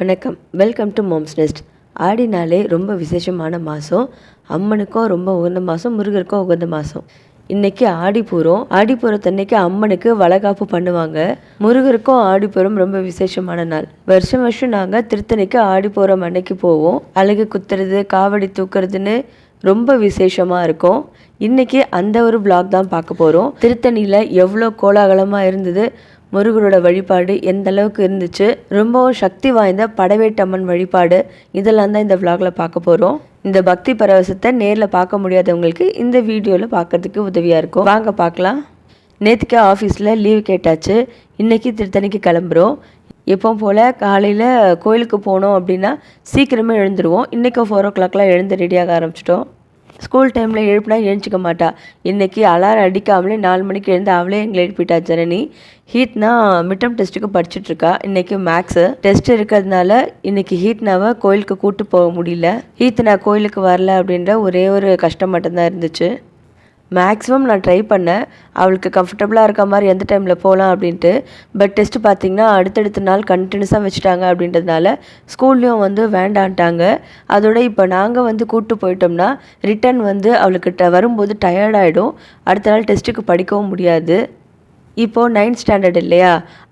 வணக்கம். Welcome to mom's next ஆடினாலே ரொம்ப விசேஷமான மாதம் அம்மனுக்கும் ரொம்ப உகந்த மாதம் முருகருக்கும் உகந்த மாதம் இன்னைக்கு ஆடிப்பூரம் ஆடிப்பூரத்தன்னைக்கு அம்மனுக்கு வளகாப்பு பண்ணுவாங்க. முருகருக்கும் ஆடிப்பூரம் ரொம்ப விசேஷமான நாள். வருஷம் வருஷம் நாங்கள் திருத்தணிக்கு ஆடிப்பூரம் அன்னைக்கு போவோம். அழகு குத்துறது காவடி தூக்குறதுன்னு ரொம்ப விசேஷமாக இருக்கும். இன்னைக்கு அந்த ஒரு பிளாக் தான் பார்க்க போகிறோம் திருத்தணியில் எவ்வளோ கோலாகலமாக இருந்தது முருகரோட வழிபாடு எந்த அளவுக்கு இருந்துச்சு? ரொம்பவும் சக்தி வாய்ந்த படவேட்டம்மன் வழிபாடு. இதெல்லாம் தான் இந்த vlogல பார்க்க போகிறோம் இந்த பக்தி பரவசத்தை நேரில் பார்க்க முடியாதவங்களுக்கு இந்த வீடியோவில் பார்க்கறதுக்கு உதவியாக இருக்கும். வாங்க பார்க்கலாம். நேற்றுக்கே ஆஃபீஸில் லீவ் கேட்டாச்சு. இன்றைக்கி திருத்தணிக்கு கிளம்புறோம். எப்பவும் போல் காலையில் கோயிலுக்கு போனோம் அப்படின்னா சீக்கிரமே எழுந்துருவோம். இன்றைக்கி ஃபோர் ஓ கிளாக்லாம் எழுந்து ரெடியாக ஆரம்பிச்சிட்டோம். ஸ்கூல் டைமில் எழுப்பினா எழுந்திக்க மாட்டா. இன்றைக்கி அலாரம் அடிக்காமலே நாலு மணிக்கு எழுந்து அவளே எங்களை எழுப்பிட்டா ஜனனி. ஹீட்னா மிட்டம் டெஸ்ட்டுக்கு படிச்சுட்ருக்கா. இன்றைக்கி மேக்ஸு டெஸ்ட் இருக்கிறதுனால இன்றைக்கி ஹீட்னாவை கோயிலுக்கு கூப்பிட்டு போக முடியல. ஹீத் நான் கோயிலுக்கு வரல அப்படின்ற ஒரே ஒரு கஷ்டம் மட்டும்தான் இருந்துச்சு. மேக்ஸிமம் நான் ட்ரை பண்ணேன். அவளுக்கு கம்ஃபர்டபுளாக இருக்க மாதிரி எந்த டைமில் போகலாம் அப்படின்ட்டு. பட் டெஸ்ட் பார்த்திங்கன்னா அடுத்தடுத்த நாள் கண்டினியூஸாக வச்சுட்டாங்க அப்படின்றதுனால ஸ்கூல்லையும் வந்து வேண்டான்ட்டாங்க. அதோட இப்போ நாங்கள் வந்து கூப்பிட்டு போயிட்டோம்னா ரிட்டன் வந்து அவளுக்கு ட வரும்போது டயர்டாகிடும் அடுத்த நாள் டெஸ்ட்டுக்கு படிக்கவும் முடியாது. இப்போது நைன்த் ஸ்டாண்டர்ட் இல்லையா?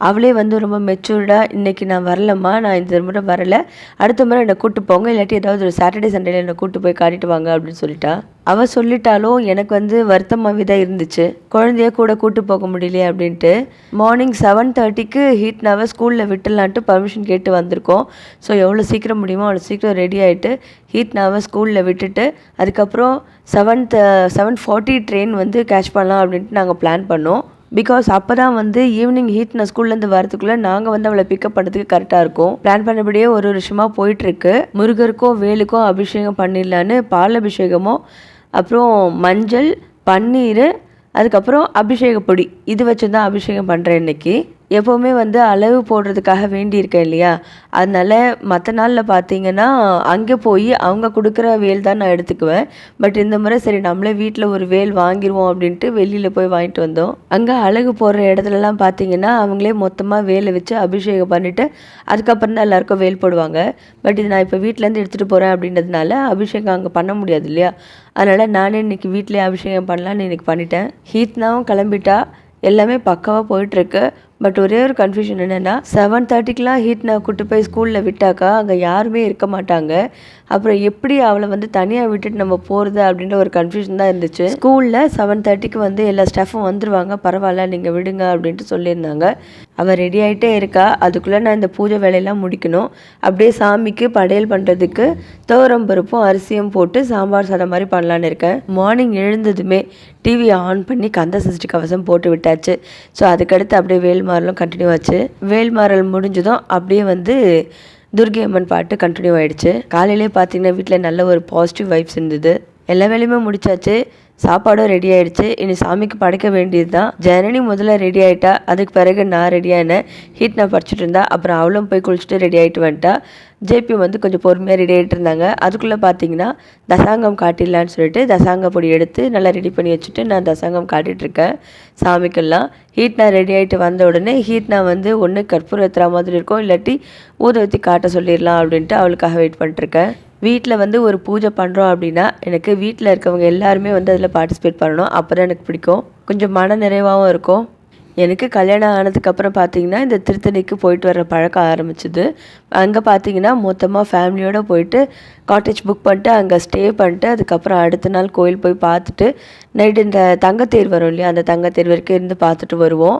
அவளே வந்து ரொம்ப மெச்சூர்டாக இன்றைக்கி நான் வரலம்மா நான் இந்த முறை வரலை. அடுத்த முறை என்னை கூப்பிட்டு போங்க இல்லாட்டி ஏதாவது ஒரு சாட்டர்டே சண்டேல என்னை கூட்டு போய் காட்டிட்டு வாங்க அப்படின்னு சொல்லிட்டா. அவள் சொல்லிட்டாலும் எனக்கு வந்து வருத்தமாகவே தான் இருந்துச்சு. குழந்தைய கூட கூட்டு போக முடியலையே அப்படின்ட்டு. மார்னிங் செவன் தேர்ட்டிக்கு ஹீட்னாவை ஸ்கூலில் விட்டுலான்ட்டு பர்மிஷன் கேட்டு வந்திருக்கோம். ஸோ எவ்வளோ சீக்கிரம் முடியுமோ அவ்வளோ சீக்கிரம் ரெடி ஆகிட்டு ஹீட்னாவை ஸ்கூலில் விட்டுட்டு அதுக்கப்புறம் செவன்த் செவன் ஃபார்ட்டி ட்ரெயின் வந்து கேட்ச் பண்ணலாம் அப்படின்ட்டு நாங்கள் பிளான் பண்ணோம். பிகாஸ் அப்போ தான் வந்து ஈவினிங் ஹீட் நான் ஸ்கூல்லேருந்து வரதுக்குள்ளே நாங்கள் வந்து அவளை பிக்கப் பண்ணுறதுக்கு கரெக்டாக இருக்கும். பிளான் பண்ணபடியே ஒரு வருஷமாக போயிட்டுருக்கு. முருகருக்கும் வேலுக்கும் அபிஷேகம் பண்ணிடலான்னு பால் அபிஷேகமும் அப்புறம் மஞ்சள் பன்னீர் அதுக்கப்புறம் அபிஷேக பொடி இது வச்சு தான் அபிஷேகம் பண்ணுறேன் இன்னைக்கு. எப்போவுமே வந்து அளவு போடுறதுக்காக வேண்டியிருக்கேன் இல்லையா? அதனால் மற்ற நாளில் பார்த்தீங்கன்னா அங்கே போய் அவங்க கொடுக்குற வேல் தான் நான் எடுத்துக்குவேன். பட் இந்த முறை சரி நம்மளே வீட்டில் ஒரு வேல் வாங்கிடுவோம் அப்படின்ட்டு வெளியில் போய் வாங்கிட்டு வந்தோம். அங்கே அழகு போடுற இடத்துலலாம் பார்த்தீங்கன்னா அவங்களே மொத்தமாக வேலை வச்சு அபிஷேகம் பண்ணிவிட்டு அதுக்கப்புறம் தான் எல்லாருக்கும் வேல் போடுவாங்க. பட் இது நான் இப்போ வீட்டிலேருந்து எடுத்துகிட்டு போகிறேன் அப்படின்றதுனால அபிஷேகம் அங்கே பண்ண முடியாது இல்லையா? அதனால் நானே இன்னைக்கு வீட்டிலே அபிஷேகம் பண்ணலான்னு இன்றைக்கி பண்ணிட்டேன். ஹீத்னாவும் கிளம்பிட்டா எல்லாமே பக்காவாக போயிட்டுருக்கு பட் ஒரே ஒரு கன்ஃபியூஷன் என்னென்னா செவன் தேர்ட்டிக்கெலாம் ஹீட் நான் கூட்டு போய் ஸ்கூலில் விட்டாக்கா அங்கே யாருமே இருக்க மாட்டாங்க. அப்புறம் எப்படி அவளை வந்து தனியாக விட்டுட்டு நம்ம போகிறது அப்படின்ற ஒரு கன்ஃபியூஷன் தான் இருந்துச்சு. ஸ்கூலில் செவன் தேர்ட்டிக்கு வந்து எல்லா ஸ்டாஃபும் வந்துருவாங்க. பரவாயில்ல நீங்கள் விடுங்க அப்படின்ட்டு சொல்லியிருந்தாங்க. அவள் ரெடி ஆகிட்டே இருக்கா. அதுக்குள்ளே நான் இந்த பூஜை வேலையெல்லாம் முடிக்கணும். அப்படியே சாமிக்கு படையல் பண்ணுறதுக்கு துவரம் பருப்பும் அரிசியும் போட்டு சாம்பார் சாதம் மாதிரி பண்ணலான்னு இருக்கேன். மார்னிங் எழுந்ததுமே டிவியை ஆன் பண்ணி கந்த சஷ்டி கவசம் போட்டு விட்டாச்சு. ஸோ அதுக்கடுத்து அப்படியே வேல் வேல்மாறலும் கண்டினியூ ஆச்சு. வேல்மாறல் முடிஞ்சதும் அப்படியே வந்து துர்கை அம்மன் பாட்டு கண்டினியூ ஆயிடுச்சு. காலையிலே பார்த்தீங்கன்னா வீட்டில் நல்ல ஒரு பாசிட்டிவ் வைப்ஸ் இருந்தது. எல்லா வேலையுமே முடிச்சாச்சு. சாப்பாடும் ரெடி ஆயிடுச்சு. இனி சாமிக்கு படைக்க வேண்டியது தான் ஜனனி முதல்ல ரெடி ஆயிட்டா? அதுக்கு பிறகு நான் ரெடி ஆனேன் ஹீட் நான் படிச்சுட்டு இருந்தா? அப்புறம் அவளும் போய் குளிச்சுட்டு ரெடி ஆகிட்டு வந்துட்டா? ஜேபி வந்து கொஞ்சம் பொறுமையாக ரெடி ஆகிட்டு இருந்தாங்க. அதுக்குள்ளே பார்த்தீங்கன்னா தசாங்கம் காட்டிடலான்னு சொல்லிட்டு தசாங்க பொடி எடுத்து நல்லா ரெடி பண்ணி வச்சுட்டு நான் தசாங்கம் காட்டிட்டு இருக்கேன். சாமிக்கெல்லாம் ஹீட் நான் ரெடி ஆகிட்டு வந்த உடனே ஹீட் நான் வந்து ஒன்று கற்பூரம் ஏற்றுற மாதிரி இருக்கும். இல்லாட்டி ஊதவத்தி காட்ட சொல்லிடலாம் அப்படின்ட்டு அவளுக்காக வெயிட் பண்ணிட்டுருக்கேன் வீட்டில் வந்து ஒரு பூஜை பண்ணுறோம் அப்படின்னா எனக்கு வீட்டில் இருக்கவங்க எல்லாருமே வந்து அதில் பார்ட்டிசிபேட் பண்ணணும். அப்போ தான் எனக்கு பிடிக்கும். கொஞ்சம் மன நிறைவாகவும் இருக்கும். எனக்கு கல்யாணம் ஆனதுக்கப்புறம் பார்த்தீங்கன்னா இந்த திருத்தணிக்கு போயிட்டு வர பழக்கம் ஆரம்பிச்சிது. அங்கே பார்த்தீங்கன்னா மொத்தமாக ஃபேமிலியோடு போயிட்டு காட்டேஜ் புக் பண்ணிட்டு அங்கே ஸ்டே பண்ணிட்டு அதுக்கப்புறம் அடுத்த நாள் கோயில் போய் பார்த்துட்டு நைட்டு இந்த தங்கத்தேர் வரும் இல்லையா அந்த தங்கத்தேர் வரைக்கும் இருந்து பார்த்துட்டு வருவோம்.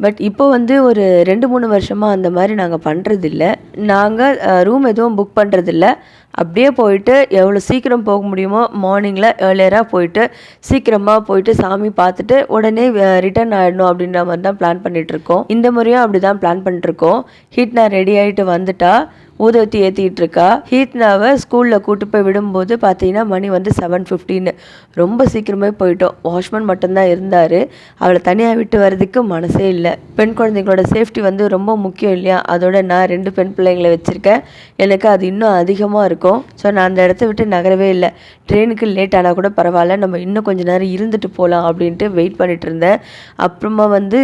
பட் இப்போ வந்து ஒரு ரெண்டு மூணு வருஷமாக அந்த மாதிரி நாங்கள் பண்ணுறதில்ல நாங்கள் ரூம் எதுவும் புக் பண்ணுறதில்ல அப்படியே போயிட்டு எவ்வளோ சீக்கிரம் போக முடியுமோ மார்னிங்கில் ஏர்லியராக போயிட்டு சீக்கிரமாக போயிட்டு சாமி பார்த்துட்டு உடனே ரிட்டர்ன் ஆகிடணும் அப்படின்ற மாதிரி தான் பிளான் பண்ணிகிட்ருக்கோம் இந்த முறையும் அப்படி தான் பிளான் பண்ணிட்டுருக்கோம் ஹீட் நான் ரெடி ஆகிட்டு வந்துட்டா ஊதவத்தி ஏற்றிக்கிட்டு இருக்கா ஹீத்னாவை ஸ்கூலில் கூட்டு போய் விடும்போது பார்த்தீங்கன்னா மணி வந்து செவன் ஃபிஃப்டின்னு ரொம்ப சீக்கிரமே போயிட்டோம். வாஷ்மேன் மட்டும்தான் இருந்தார். அவளை தனியாக விட்டு வர்றதுக்கு மனசே இல்லை. பெண் குழந்தைங்களோட சேஃப்டி வந்து ரொம்ப முக்கியம் இல்லையா? அதோட நான் ரெண்டு பெண் பிள்ளைங்களை வச்சுருக்கேன். எனக்கு அது இன்னும் அதிகமாக இருக்கும். ஸோ நான் அந்த இடத்த விட்டு நகரவே இல்லை. ட்ரெயினுக்கு லேட் ஆனால் கூட பரவாயில்ல. நம்ம இன்னும் கொஞ்சம் நேரம் இருந்துட்டு போகலாம் அப்படின்ட்டு வெயிட் பண்ணிட்டு இருந்தேன். அப்புறமா வந்து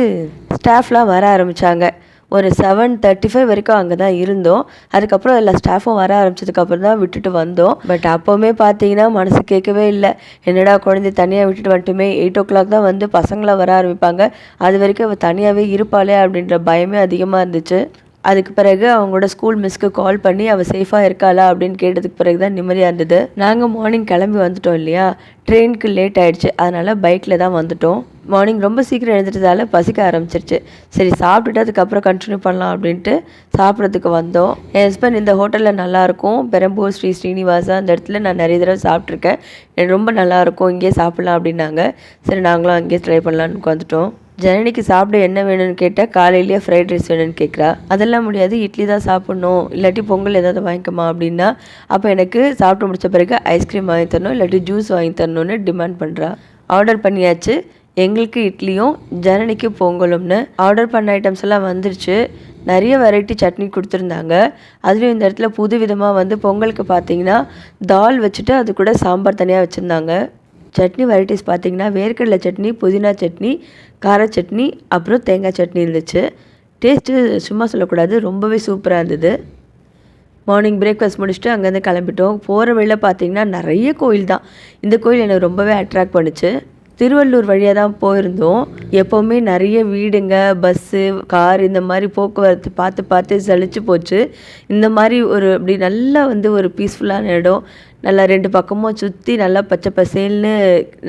ஸ்டாஃப்லாம் வர ஆரம்பித்தாங்க ஒரு செவன் தேர்ட்டி ஃபைவ் வரைக்கும் அங்கே தான் இருந்தோம். அதுக்கப்புறம் எல்லா ஸ்டாஃபும் வர ஆரம்பிச்சதுக்கப்புறம் தான் விட்டுட்டு வந்தோம். பட் அப்போவுமே பார்த்தீங்கன்னா மனசு கேட்கவே இல்லை. என்னடா குழந்தை தனியாக விட்டுட்டு வந்துட்டுமே எயிட் ஓ கிளாக் தான் வந்து பசங்களாம் வர ஆரம்பிப்பாங்க. அது வரைக்கும் அவள் தனியாகவே இருப்பாளே அப்படின்ற பயமே அதிகமாக இருந்துச்சு. அதுக்கு பிறகு அவங்களோட ஸ்கூல் மிஸ்க்கு கால் பண்ணி அவள் சேஃபாக இருக்காளா? அப்படின்னு கேட்டதுக்கு பிறகு தான் நிம்மதியாக இருந்தது. நாங்கள் மார்னிங் கிளம்பி வந்துட்டோம் இல்லையா? ட்ரெயினுக்கு லேட் ஆயிடுச்சு. அதனால் பைக்கில் தான் வந்துட்டோம். மார்னிங் ரொம்ப சீக்கிரம் எழுந்துட்டதால பசிக்க ஆரம்பிச்சிருச்சு. சரி சாப்பிட்டுட்டு அதுக்கப்புறம் கண்டினியூ பண்ணலாம் அப்படின்ட்டு சாப்பிட்றதுக்கு வந்தோம். என் ஹஸ்பண்ட் இந்த ஹோட்டலில் நல்லாயிருக்கும் பெரம்பூர் ஸ்ரீ ஸ்ரீனிவாசா அந்த இடத்துல நான் நிறைய தடவை சாப்பிட்ருக்கேன் எனக்கு ரொம்ப நல்லாயிருக்கும் இங்கேயே சாப்பிட்லாம் அப்படின்னாங்க. சரி நாங்களும் அங்கேயே ட்ரை பண்ணலான்னு உட்காந்துட்டோம். ஜனனிக்கு சாப்பிட என்ன வேணும்னு கேட்டால் காலையிலேயே ஃப்ரைட் ரைஸ் வேணும்னு கேட்குறா அதெல்லாம் முடியாது இட்லி தான் சாப்பிட்ணும். இல்லாட்டி பொங்கல் ஏதாவது வாங்கிக்கமா அப்படின்னா அப்போ எனக்கு சாப்பிட்டு முடிச்ச பிறகு ஐஸ்கிரீம் வாங்கி தரணும் இல்லாட்டி ஜூஸ் வாங்கி தரணும்னு டிமாண்ட் பண்ணுறா ஆர்டர் பண்ணியாச்சு. எங்களுக்கு இட்லியும் ஜனனிக்கு பொங்கலும்னு ஆர்டர் பண்ண ஐட்டம்ஸ் எல்லாம் வந்துருச்சு. நிறைய வெரைட்டி சட்னி கொடுத்துருந்தாங்க. அதுலேயும் இந்த இடத்துல புது விதமாக வந்து பொங்கலுக்கு பார்த்தீங்கன்னா தால் வச்சுட்டு அது கூட சாம்பார் தனியாக வச்சுருந்தாங்க. சட்னி வெரைட்டிஸ் பார்த்தீங்கன்னா வேர்க்கடலை சட்னி புதினா சட்னி கார சட்னி அப்புறம் தேங்காய் சட்னி இருந்துச்சு. டேஸ்ட்டு சும்மா சொல்லக்கூடாது ரொம்பவே சூப்பராக இருந்தது. மார்னிங் பிரேக்ஃபாஸ்ட் முடிச்சுட்டு அங்கேருந்து கிளம்பிட்டோம். போகிற வழியில் பார்த்தீங்கன்னா நிறைய கோயில் தான். இந்த கோயில் எனக்கு ரொம்பவே அட்ராக்ட் பண்ணுச்சு. திருவள்ளூர் வழியாக தான் போயிருந்தோம். எப்போவுமே நிறைய வீடுங்க பஸ்ஸு கார் இந்த மாதிரி போக்குவரத்து பார்த்து பார்த்து சலிச்சு போச்சு. இந்த மாதிரி ஒரு அப்படி நல்லா வந்து ஒரு பீஸ்ஃபுல்லான இடம். நல்லா ரெண்டு பக்கமும் சுற்றி நல்லா பச்சை பசேல்னு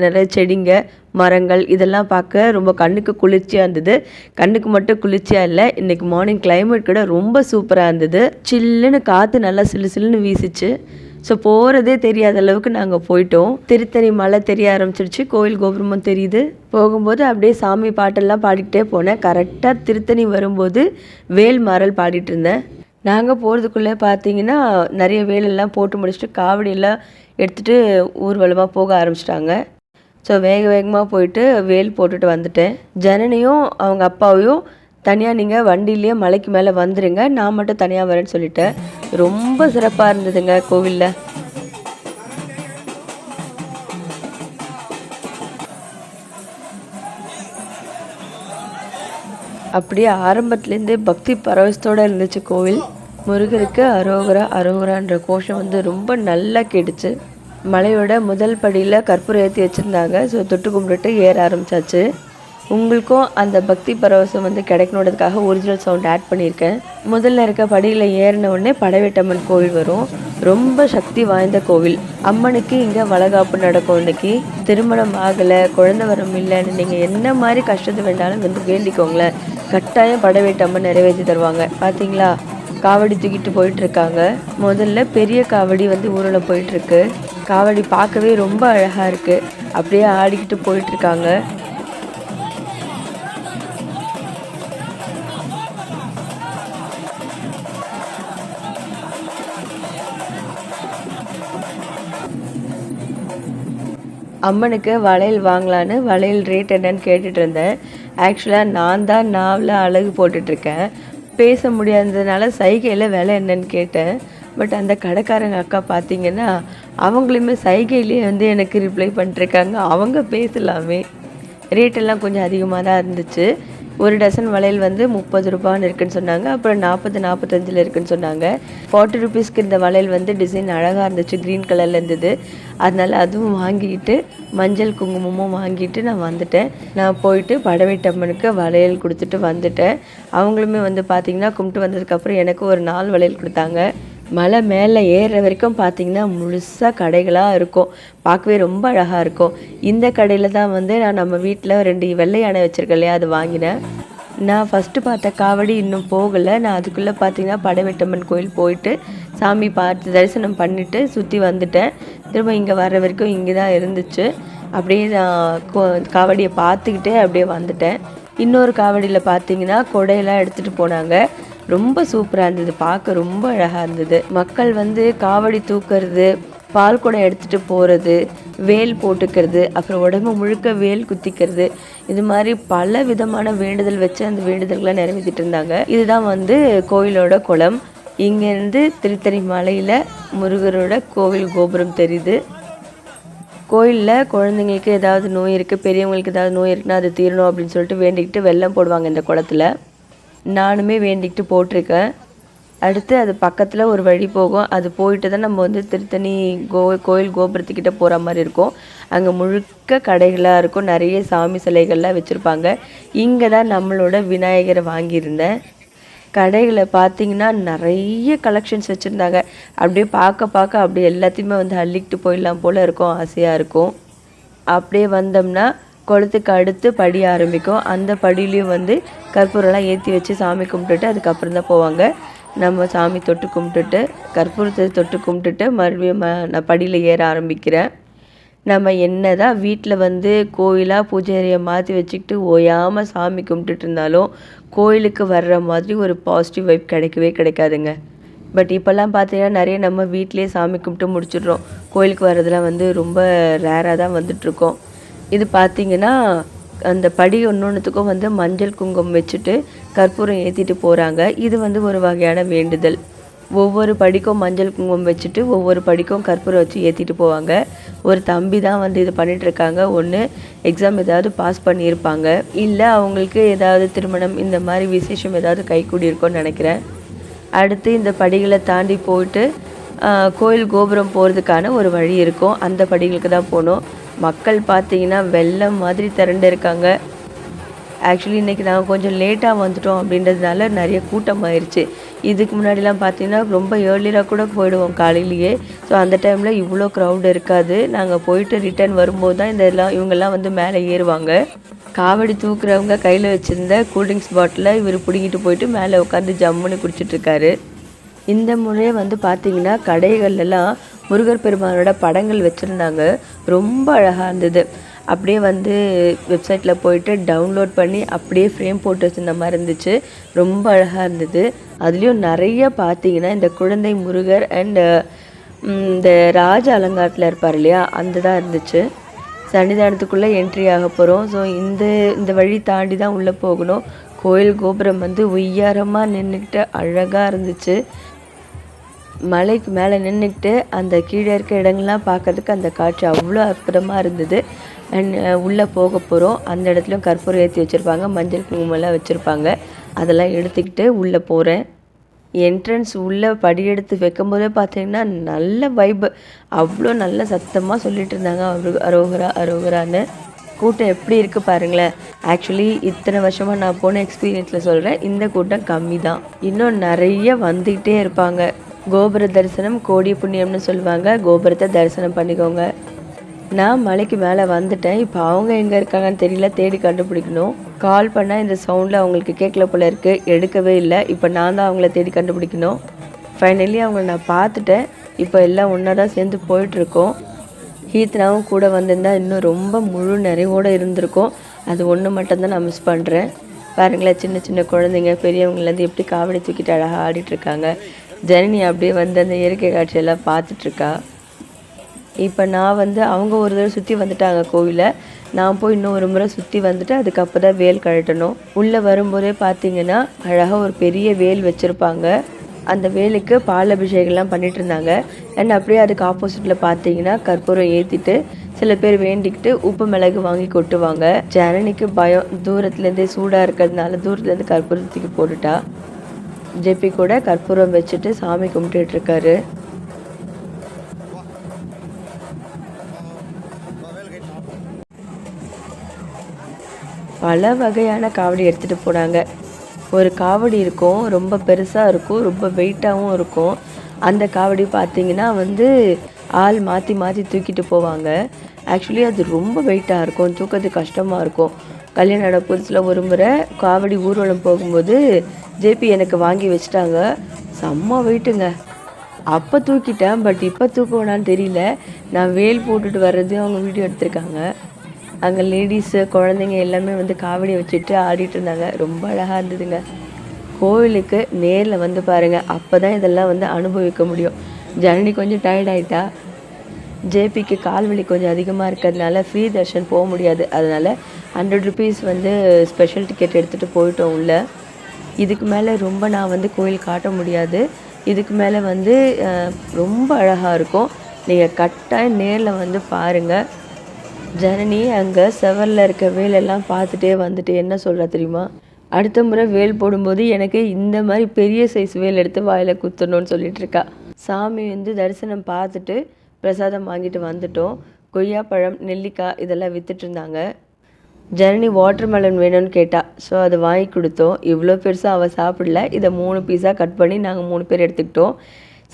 நிறைய செடிங்க. மரங்கள் இதெல்லாம் பார்க்க ரொம்ப கண்ணுக்கு குளிர்ச்சியாக இருந்தது. கண்ணுக்கு மட்டும் குளிர்ச்சியாக இல்லை இன்றைக்கி மார்னிங் கிளைமேட் கூட ரொம்ப சூப்பராக இருந்தது. சில்லுன்னு காற்று நல்லா சில்லு சில்லுன்னு வீசிச்சு. ஸோ போகிறதே தெரியாத அளவுக்கு நாங்கள் போயிட்டோம். திருத்தணி மலை தெரிய ஆரம்பிச்சிருச்சு. கோயில் கோபுரமும் தெரியுது. போகும்போது அப்படியே சாமி பாட்டெல்லாம் பாடிக்கிட்டே போனேன். கரெக்டாக திருத்தணி வரும்போது வேல் மாறல் பாடிட்டு இருந்தேன். நாங்கள் போகிறதுக்குள்ளே பார்த்தீங்கன்னா நிறைய வேலெல்லாம் போட்டு முடிச்சுட்டு காவடியெல்லாம் எடுத்துகிட்டு ஊர்வலமாக போக ஆரம்பிச்சிட்டாங்க. ஸோ வேக வேகமாக போயிட்டு வேல் போட்டுட்டு வந்துட்டேன். ஜனனியும் அவங்க அப்பாவையும் தனியாக நீங்கள் வண்டியிலேயே மலைக்கு மேலே வந்துடுங்க நான் மட்டும் தனியாக வரேன்னு சொல்லிட்டேன். ரொம்ப சிறப்பாக இருந்ததுங்க கோவிலில். அப்படியே ஆரம்பத்துலேருந்தே பக்தி பரவசத்தோடு இருந்துச்சு கோவில். முருகருக்கு அரோகரா அரோகரான்ற கோஷம் வந்து ரொம்ப நல்லா கேட்டுச்சு. மலையோட முதல் படியில் கற்பூரம் ஏற்றி வச்சுருந்தாங்க. ஸோ தொட்டு கும்பிட்டுட்டு ஏற ஆரம்பிச்சாச்சு. உங்களுக்கும் அந்த பக்தி பரவசம் வந்து கிடைக்கணுன்றதுக்காக ஒரிஜினல் சவுண்ட் ஆட் பண்ணியிருக்கேன். முதல்ல இருக்க படியில் ஏறின உடனே படவேட்டம்மன் கோவில் வரும். ரொம்ப சக்தி வாய்ந்த கோவில். அம்மனுக்கு இங்கே வளகாப்பு நடக்கும் இன்னைக்கு திருமணம் ஆகலை குழந்தை வரம் இல்லைன்னு நீங்கள் என்ன மாதிரி கஷ்டத்தை வேண்டாலும் வந்து வேண்டிக்கோங்களேன். கட்டாயம் படவேட்டம்மன் நிறைவேற்றி தருவாங்க. பார்த்தீங்களா காவடி தூக்கிட்டு போயிட்டுருக்காங்க முதல்ல பெரிய காவடி வந்து ஊரில் போயிட்டுருக்கு காவடி பார்க்கவே ரொம்ப அழகா இருக்கு. அப்படியே ஆடிக்கிட்டு போயிட்டு இருக்காங்க அம்மனுக்கு வளையல் வாங்கலான்னு வளையல் ரேட் என்னன்னு கேட்டுட்டு இருந்தேன் ஆக்சுவலாக நான் தான் நாவில் அழகு போட்டுட்ருக்கேன். பேச முடியாததுனால சைகையில் விலை என்னன்னு கேட்டேன். பட் அந்த கடைக்காரங்க அக்கா பார்த்தீங்கன்னா அவங்களுமே சைகையிலேயே வந்து எனக்கு ரிப்ளை பண்ணிட்டுருக்காங்க அவங்க பேசலாமே. ரேட்டெல்லாம் கொஞ்சம் அதிகமாக தான் இருந்துச்சு. ஒரு டசன் வளையல் வந்து முப்பது ரூபான்னு இருக்குன்னு சொன்னாங்க. அப்புறம் நாற்பது நாற்பத்தஞ்சில் இருக்குன்னு சொன்னாங்க. ஃபார்ட்டி ருபீஸ்க்கு இந்த வளையல் வந்து டிசைன் அழகாக இருந்துச்சு. க்ரீன் கலரில் இருந்தது. அதனால் அதுவும் வாங்கிட்டு மஞ்சள் குங்குமமும் வாங்கிட்டு நான் வந்துட்டேன். நான் போயிட்டு படவேட்டம்மனுக்கு வளையல் கொடுத்துட்டு வந்துட்டேன். அவங்களுமே வந்து பார்த்திங்கன்னா கும்பிட்டு வந்ததுக்கப்புறம் எனக்கு ஒரு நாலு வளையல் கொடுத்தாங்க. மலை மேலே ஏறுற வரைக்கும் பார்த்தீங்கன்னா முழுசாக கடைகளாக இருக்கும். பார்க்கவே ரொம்ப அழகாக இருக்கும். இந்த கடையில் தான் வந்து நான் நம்ம வீட்டில் ரெண்டு வெள்ளை யானை வச்சுருக்கேன் இல்லையா அது வாங்கினேன். நான் ஃபஸ்ட்டு பார்த்த காவடி இன்னும் போகலை. நான் அதுக்குள்ளே பார்த்தீங்கன்னா படவெட்டம்மன் கோயில் போயிட்டு சாமி பார்த்து தரிசனம் பண்ணிவிட்டு சுற்றி வந்துட்டேன். திரும்ப இங்கே வர்ற வரைக்கும் இங்கே தான் இருந்துச்சு. அப்படியே நான் கோ காவடியை பார்த்துக்கிட்டே அப்படியே வந்துட்டேன். இன்னொரு காவடியில் பார்த்தீங்கன்னா கொடையெல்லாம் எடுத்துகிட்டு போனாங்க. ரொம்ப சூப்பராக இருந்தது பார்க்க ரொம்ப அழகாக இருந்தது. மக்கள் வந்து காவடி தூக்குறது பால் குடம் எடுத்துகிட்டு போகிறது வேல் போட்டுக்கிறது அப்புறம் உடம்பு முழுக்க வேல் குத்திக்கிறது இது மாதிரி பல விதமான வேண்டுதல் வச்சு அந்த வேண்டுதல்களை நிறைவேற்றிட்டு இருந்தாங்க. இதுதான் வந்து கோயிலோட குளம். இங்கேருந்து திருத்தணி மலையில் முருகரோட கோவில் கோபுரம் தெரியுது. கோயிலில் குழந்தைங்களுக்கு ஏதாவது நோய் இருக்குது பெரியவங்களுக்கு ஏதாவது நோய் இருக்குன்னா அது தீரணும் அப்படின்னு சொல்லிட்டு வேண்டிக்கிட்டு வெள்ளம் போடுவாங்க இந்த குளத்துல. நானுமே வேண்டிக்கிட்டு போட்டிருக்கேன். அடுத்து அது பக்கத்தில் ஒரு வழி போகும். அது போயிட்டு தான் நம்ம வந்து திருத்தணி கோ கோயில் கோபுரத்துக்கிட்ட போகிற மாதிரி இருக்கும். அங்கே முழுக்க கடைகளாக இருக்கும். நிறைய சாமி சிலைகள்லாம் வச்சுருப்பாங்க. இங்கே தான் நம்மளோட விநாயகரை வாங்கியிருந்தேன். கடைகளை பார்த்தீங்கன்னா நிறைய கலெக்ஷன்ஸ் வச்சுருந்தாங்க. அப்படியே பார்க்க பார்க்க அப்படியே எல்லாத்தையுமே வந்து அள்ளிக்கிட்டு போயிடலாம் போல் இருக்கும். ஆசையாக இருக்கும். அப்படியே வந்தோம்னா குளத்துக்கு அடுத்து படி ஆரம்பிக்கும். அந்த படியிலையும் வந்து கற்பூரம்லாம் ஏற்றி வச்சு சாமி கும்பிட்டுட்டு அதுக்கப்புறம் தான் போவாங்க. நம்ம சாமி தொட்டு கும்பிட்டுட்டு கற்பூரத்தை தொட்டு கும்பிட்டுட்டு மறுபடியும் நான் படியில் ஏற ஆரம்பிக்கிறேன். நம்ம என்ன தான் வீட்டில் வந்து கோயிலாக பூஜை மாற்றி வச்சுக்கிட்டு ஓயாமல் சாமி கும்பிட்டுட்டு இருந்தாலும் கோயிலுக்கு வர்ற மாதிரி ஒரு பாசிட்டிவ் வைப் கிடைக்கவே கிடைக்காதுங்க. பட் இப்போல்லாம் பார்த்தீங்கன்னா நிறைய நம்ம வீட்டிலே சாமி கும்பிட்டு முடிச்சிடுறோம். கோயிலுக்கு வர்றதுலாம் வந்து ரொம்ப ரேராக தான் வந்துட்டுருக்கோம். இது பார்த்திங்கன்னா அந்த படி ஒன்று ஒன்றுத்துக்கும் வந்து மஞ்சள் குங்குமம் வச்சுட்டு கற்பூரம் ஏற்றிட்டு போகிறாங்க இது வந்து ஒரு வகையான வேண்டுதல். ஒவ்வொரு படிக்கும் மஞ்சள் குங்குமம் வச்சுட்டு ஒவ்வொரு படிக்கும் கற்பூரம் வச்சு ஏற்றிட்டு போவாங்க. ஒரு தம்பி தான் வந்து இது பண்ணிகிட்ருக்காங்க இருக்காங்க. ஒன்று எக்ஸாம் ஏதாவது பாஸ் பண்ணியிருப்பாங்க. இல்லை அவங்களுக்கு ஏதாவது திருமணம் இந்த மாதிரி விசேஷம் ஏதாவது கைக்கூடி இருக்கும்னு நினைக்கிறேன். அடுத்து இந்த படிகளை தாண்டி போயிட்டு கோயில் கோபுரம் போகிறதுக்கான ஒரு வழி இருக்கும். அந்த படிகளுக்கு தான் போகணும். மக்கள் பார்த்தீங்கன்னா வெள்ளம் மாதிரி திரண்டு இருக்காங்க. ஆக்சுவலி இன்றைக்கி நாங்கள் கொஞ்சம் லேட்டாக வந்துட்டோம் அப்படின்றதுனால நிறைய கூட்டம் ஆயிடுச்சு இதுக்கு முன்னாடிலாம் பார்த்தீங்கன்னா ரொம்ப ஏர்லியாக கூட போயிடுவோம் காலையிலேயே. ஸோ அந்த டைமில் இவ்வளோ க்ரௌடு இருக்காது. நாங்கள் போயிட்டு ரிட்டர்ன் வரும்போது தான் இந்த எல்லாம் இவங்கெல்லாம் வந்து மேலே ஏறுவாங்க. காவடி தூக்குறவங்க கையில் வச்சுருந்த கூல்ட்ரிங்க்ஸ் பாட்டிலை இவர் பிடிங்கிட்டு போயிட்டு மேலே உட்காந்து ஜம்முன்னு குடிச்சிட்ருக்காரு இந்த முறையை வந்து பார்த்தீங்கன்னா கடைகள்லாம் முருகர் பெருமானோட படங்கள் வச்சுருந்தாங்க. ரொம்ப அழகாக இருந்தது. அப்படியே வந்து வெப்சைட்டில் போயிட்டு டவுன்லோட் பண்ணி அப்படியே ஃப்ரேம் போட்டு வச்சுருந்த மாதிரி இருந்துச்சு. ரொம்ப அழகாக இருந்தது. அதுலேயும் நிறைய பார்த்தீங்கன்னா இந்த குழந்தை முருகர் அண்டு இந்த ராஜ அலங்காரத்தில் இருப்பார் இல்லையா அந்த தான் இருந்துச்சு. சன்னிதானத்துக்குள்ளே என்ட்ரி ஆக போகிறோம் ஸோ இந்த இந்த வழி தாண்டி தான் உள்ளே போகணும். கோயில் கோபுரம் வந்து உய்யாரமாக நின்றுக்கிட்டு அழகாக இருந்துச்சு. மலைக்கு மேலே நின்றுக்கிட்டு அந்த கீழே இருக்க இடங்கள்லாம் பார்க்கறதுக்கு அந்த காட்சி அவ்வளோ அற்புதமாக இருந்தது. அண்ட் உள்ளே போக போகிறோம் அந்த இடத்துலையும் கற்பூரம் ஏற்றி வச்சுருப்பாங்க. மஞ்சள் குங்குமம்லாம் வச்சுருப்பாங்க. அதெல்லாம் எடுத்துக்கிட்டு உள்ளே போகிறேன் என்ட்ரன்ஸ் உள்ளே படியெடுத்து வைக்கும்போதே பார்த்தீங்கன்னா நல்ல வைப்பு அவ்வளோ நல்ல சத்தமாக சொல்லிட்டு இருந்தாங்க அரு அரோகரா அரோகரான்னு. கூட்டம் எப்படி இருக்குது பாருங்களேன். ஆக்சுவலி இத்தனை வருஷமாக நான் போன எக்ஸ்பீரியன்ஸில் சொல்கிறேன் இந்த கூட்டம் கம்மி தான் இன்னும் நிறைய வந்துக்கிட்டே இருப்பாங்க. கோபுர தரிசனம் கோடி புண்ணியம்னு சொல்லுவாங்க. கோபுரத்தை தரிசனம் பண்ணிக்கோங்க. நான் மலைக்கு மேலே வந்துட்டேன். இப்போ அவங்க எங்கே இருக்காங்கன்னு தெரியல. தேடி கண்டுபிடிக்கணும். கால் பண்ணால் இந்த சவுண்டில் அவங்களுக்கு கேட்கல போல இருக்குது எடுக்கவே இல்லை. இப்போ நான் தான் அவங்கள தேடி கண்டுபிடிக்கணும். ஃபைனலி அவங்கள நான் பார்த்துட்டேன். இப்போ எல்லாம் ஒன்றா தான் சேர்ந்து போயிட்டுருக்கோம். ஹீத்னாவும் கூட வந்திருந்தால் இன்னும் ரொம்ப முழு நிறைவோடு இருந்திருக்கும். அது ஒன்று மட்டும்தான் நான் மிஸ் பண்ணுறேன் பாருங்களேன் சின்ன சின்ன குழந்தைங்க பெரியவங்கலேருந்து எப்படி காவடி தூக்கிட்டு அழகாக ஆடிட்டுருக்காங்க ஜனனி அப்படியே வந்து அந்த இயற்கை காட்சியெல்லாம் பார்த்துட்ருக்கா. இப்போ நான் வந்து அவங்க ஒரு தடவை சுற்றி வந்துட்டாங்க கோவிலை. நான் போய் இன்னும் ஒரு முறை சுற்றி வந்துட்டு அதுக்கப்புறம் தான் வேல் கழட்டணும். உள்ளே வரும்போதே பார்த்தீங்கன்னா அழகாக ஒரு பெரிய வேல் வச்சுருப்பாங்க. அந்த வேலுக்கு பால் அபிஷேகம்லாம் பண்ணிட்டு இருந்தாங்க அண்ட் அப்படியே அதுக்கு ஆப்போசிட்டில் பார்த்தீங்கன்னா கற்பூரம் ஏற்றிட்டு சில பேர் வேண்டிக்கிட்டு உப்பு மிளகு வாங்கி கொட்டுவாங்க. ஜனனிக்கு பயம். தூரத்துலேருந்தே சூடாக இருக்கிறதுனால தூரத்துலேருந்து கற்பூரத்துக்கு போட்டுட்டா. ஜெபி கூட கற்பூரம் வச்சுட்டு சாமி கும்பிட்டுட்ருக்காரு. பல வகையான காவடி எடுத்துகிட்டு போனாங்க. ஒரு காவடி இருக்கும் ரொம்ப பெருசாக இருக்கும் ரொம்ப வெயிட்டாகவும் இருக்கும். அந்த காவடி பார்த்தீங்கன்னா வந்து ஆள் மாற்றி மாற்றி தூக்கிட்டு போவாங்க. ஆக்சுவலி அது ரொம்ப வெயிட்டாக இருக்கும் தூக்கிறது கஷ்டமாக இருக்கும். கல்யாணம் நட புதுசில் ஒரு முறை காவடி ஊர்வலம் போகும்போது ஜேபி எனக்கு வாங்கி வச்சுட்டாங்க. செம்ம வெயிட்டுங்க அப்போ தூக்கிட்டேன் பட் இப்போ தூக்குவேனான்னு தெரியல. நான் வேல் போட்டுட்டு வர்றது அவங்க வீடியோ எடுத்திருக்காங்க. அங்கே லேடிஸு குழந்தைங்க எல்லாமே வந்து காவடி வச்சுட்டு ஆடிட்டு இருந்தாங்க. ரொம்ப அழகாக இருந்ததுங்க. கோவிலுக்கு நேரில் வந்து பாருங்கள் அப்போ தான் இதெல்லாம் வந்து அனுபவிக்க முடியும். ஜனனி கொஞ்சம் டயர்ட் ஆகிட்டா ஜேபிக்கு கால் வலி கொஞ்சம் அதிகமாக இருக்கிறதுனால ஃப்ரீ தர்ஷன் போக முடியாது. அதனால் ஹண்ட்ரட் ருபீஸ் வந்து ஸ்பெஷல் டிக்கெட் எடுத்துகிட்டு போயிட்டோம் உள்ளே. இதுக்கு மேலே ரொம்ப நான் வந்து கோயில் காட்ட முடியாது. இதுக்கு மேலே வந்து ரொம்ப அழகாக இருக்கும். நீங்கள் கட்டாயம் நேரில் வந்து பாருங்கள் ஜனனி அங்கே செவரில் இருக்க வேலெல்லாம் பார்த்துட்டே வந்துட்டு என்ன சொல்கிறா தெரியுமா? அடுத்த முறை வேல் போடும்போது எனக்கு இந்த மாதிரி பெரிய சைஸ் வேல் எடுத்து வாயில் குத்தணும்னு சொல்லிட்டு இருக்கா. சாமி வந்து தரிசனம் பார்த்துட்டு பிரசாதம் வாங்கிட்டு வந்துட்டோம். கொய்யாப்பழம் நெல்லிக்காய் இதெல்லாம் விற்றுட்டு இருந்தாங்க. ஜனனி வாட்டர் மெலன் வேணும்னு கேட்டா ஸோ அதை வாங்கி கொடுத்தோம். இவ்வளோ பெருசாக அவள் சாப்பிடல. இதை மூணு பீஸாக கட் பண்ணி நாங்கள் மூணு பேர் எடுத்துக்கிட்டோம்.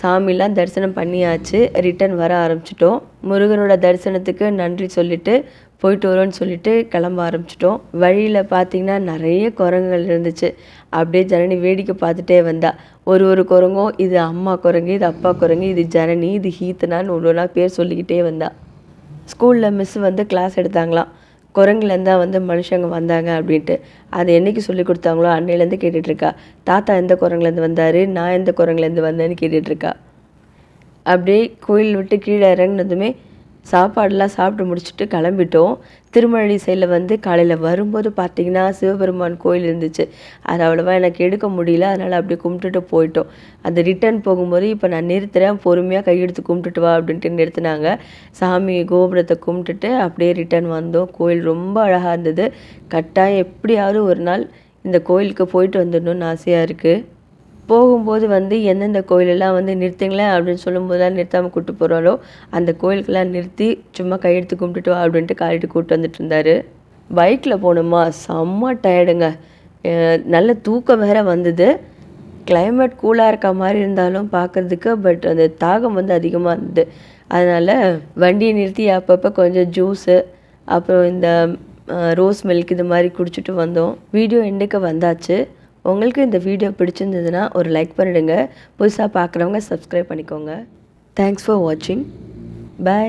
சாமிலாம் தரிசனம் பண்ணியாச்சு. ரிட்டர்ன் வர ஆரம்பிச்சிட்டோம். முருகனோட தரிசனத்துக்கு நன்றி சொல்லிட்டு போயிட்டு வரோன்னு சொல்லிட்டு கிளம்ப ஆரம்பிச்சிட்டோம். வழியில் பார்த்தீங்கன்னா நிறைய குரங்குகள் இருந்துச்சு. அப்படியே ஜனனி வேடிக்கை பார்த்துட்டே வந்தா. ஒரு ஒரு குரங்கும் இது அம்மா குரங்கு இது அப்பா குரங்கு இது ஜனனி இது ஹீத்தனான்னு ஒன்று ஒன்றா பேர் சொல்லிக்கிட்டே வந்தா. ஸ்கூலில் மிஸ் வந்து கிளாஸ் எடுத்தாங்களாம். குரங்குலேருந்து தான் வந்து மனுஷங்க வந்தாங்க அப்படின்ட்டு. அது என்னைக்கு சொல்லி கொடுத்தாங்களோ அன்னையிலேருந்து கேட்டுட்ருக்கா. தாத்தா எந்த குரங்குலேருந்து வந்தார்? நான் எந்த குரங்குலேருந்து வந்தேன்னு கேட்டுட்ருக்கா. அப்படியே கோயில் விட்டு கீழே இறங்குனதுமே சாப்பாடெல்லாம் சாப்பிட்டு முடிச்சுட்டு கிளம்பிட்டோம். திருமழி சைடில் வந்து காலையில் வரும்போது பார்த்தீங்கன்னா சிவபெருமான் கோயில் இருந்துச்சு. அது அவ்வளோவா எனக்கு எடுக்க முடியல. அதனால் அப்படியே கும்பிட்டுட்டு போயிட்டோம். அந்த ரிட்டர்ன் போகும்போது இப்போ நான் நிறுத்துகிறேன் பொறுமையாக கையெடுத்து கும்பிட்டுட்டு வா அப்படின்ட்டு நிறுத்தினாங்க. சாமி கோபுரத்தை கும்பிட்டுட்டு அப்படியே ரிட்டர்ன் வந்தோம். கோயில் ரொம்ப அழகாக இருந்தது. கட்டாயம் எப்படியாவது ஒரு நாள் இந்த கோயிலுக்கு போயிட்டு வந்துடணும்னு ஆசையாக இருக்குது போகும்போது வந்து எந்தெந்த கோயிலெல்லாம் வந்து நிறுத்துங்களேன் அப்படின்னு சொல்லும்போதெல்லாம் நிறுத்தாமல் கூப்பிட்டு போகிறாரோ அந்த கோயிலுக்கெல்லாம் நிறுத்தி சும்மா கையெடுத்து கும்பிட்டுட்டு அப்படின்ட்டு காலிட்டு கூப்பிட்டு வந்துட்டு இருந்தார். பைக்கில் போனோமா? செம்ம டயர்டுங்க. நல்ல தூக்கம் வேற வந்தது. கிளைமேட் கூலாக இருக்க மாதிரி இருந்தாலும் பார்க்குறதுக்கு பட் அந்த தாகம் வந்து அதிகமாக இருந்தது. அதனால் வண்டியை நிறுத்தி அப்பப்போ கொஞ்சம் ஜூஸு அப்புறம் இந்த ரோஸ் மில்க் இது மாதிரி குடிச்சிட்டு வந்தோம். வீடியோ எண்டுக்கு வந்தாச்சு. உங்களுக்கு இந்த வீடியோ பிடிச்சிருந்ததுன்னா ஒரு லைக் பண்ணிவிடுங்க புதுசாக பார்க்குறவங்க சப்ஸ்கிரைப் பண்ணிக்கோங்க. தேங்க்ஸ் ஃபார் வாட்சிங் பை